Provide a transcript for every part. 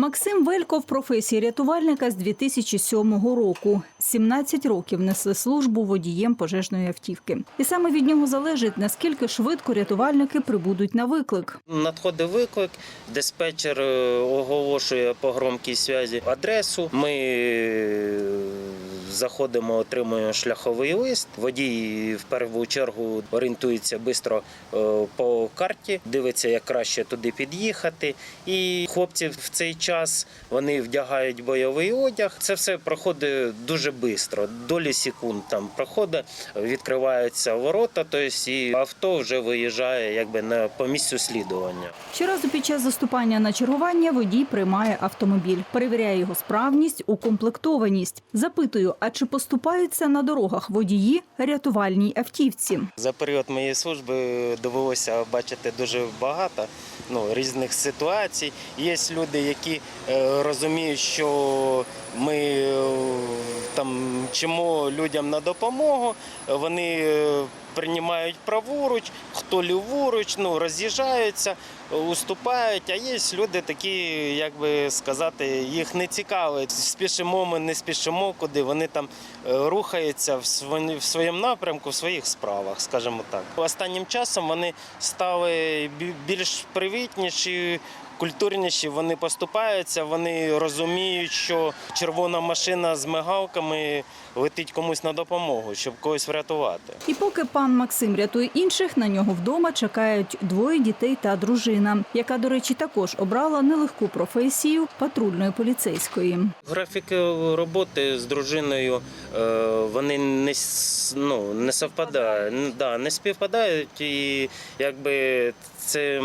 Максим Велько в професії рятувальника з 2007 року. 17 років несли службу водієм пожежної автівки. І саме від нього залежить, наскільки швидко рятувальники прибудуть на виклик. Надходить виклик, диспетчер е, оголошує по громкій зв'язі адресу. Ми е, заходимо, отримуємо шляховий лист. Водій в першу чергу орієнтується швидко е, по карті, дивиться, як краще туди під'їхати. І хлопці в цей час вони вдягають бойовий одяг. Це все проходить дуже швидко. Долі секунд там проходить, відкриваються ворота, тобто і авто вже виїжджає якби на по місцю слідування. Щоразу під час заступання на чергування водій приймає автомобіль, перевіряє його справність, укомплектованість. Запитую, а чи поступаються на дорогах водії рятувальній автівці? За період моєї служби довелося бачити дуже багато ну, різних ситуацій. Є люди, які е, розуміють, що ми е, там чимо людям на допомогу, вони е, приймають праворуч, хто ліворуч, ну, роз'їжджаються, уступають. А є люди такі, як би сказати, їх не цікавить. Спішимо ми, не спішимо куди. Вони там е, рухаються в своєму напрямку, в своїх справах, скажімо так. Останнім часом вони стали більш привітніші. Культурніші вони поступаються, вони розуміють, що червона машина з мигалками летить комусь на допомогу, щоб когось врятувати. І поки пан Максим рятує інших, на нього вдома чекають двоє дітей та дружина, яка, до речі, також обрала нелегку професію патрульної поліцейської. Графіки роботи з дружиною е, вони не, ну, не совпадають, да, не співпадають, і якби це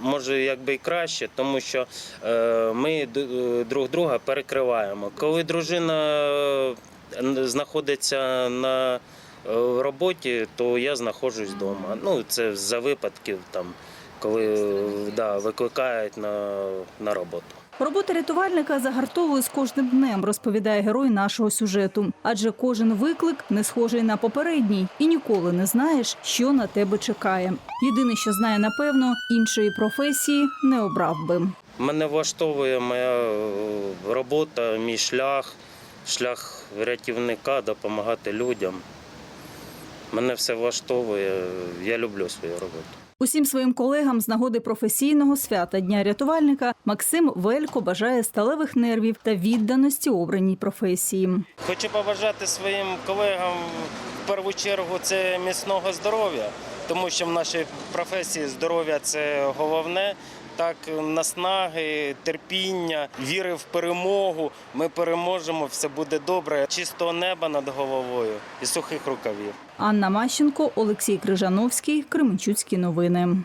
може якби і краще, тому що е, ми е, друг друга перекриваємо. Коли дружина е, знаходиться на роботі, то я знаходжусь вдома. Ну, це за випадків там, коли да, викликають на, на роботу. Робота рятувальника загартовує з кожним днем, розповідає герой нашого сюжету. Адже кожен виклик не схожий на попередній, і ніколи не знаєш, що на тебе чекає. Єдине, що знає напевно, іншої професії не обрав би. Мене влаштовує моя е, робота, мій шлях, шлях рятівника, допомагати людям. Мене все влаштовує. Я люблю свою роботу. Усім своїм колегам з нагоди професійного свята Дня рятувальника Максим Велько бажає сталевих нервів та відданості обраній професії. Хочу побажати своїм колегам в першу чергу це міцного здоров'я, тому що в нашій професії здоров'я це головне. Так, наснаги, терпіння, віри в перемогу. Ми переможемо, все буде добре. Чистого неба над головою і сухих рукавів. Анна Мащенко, Олексій Крижановський, Кременчуцькі новини.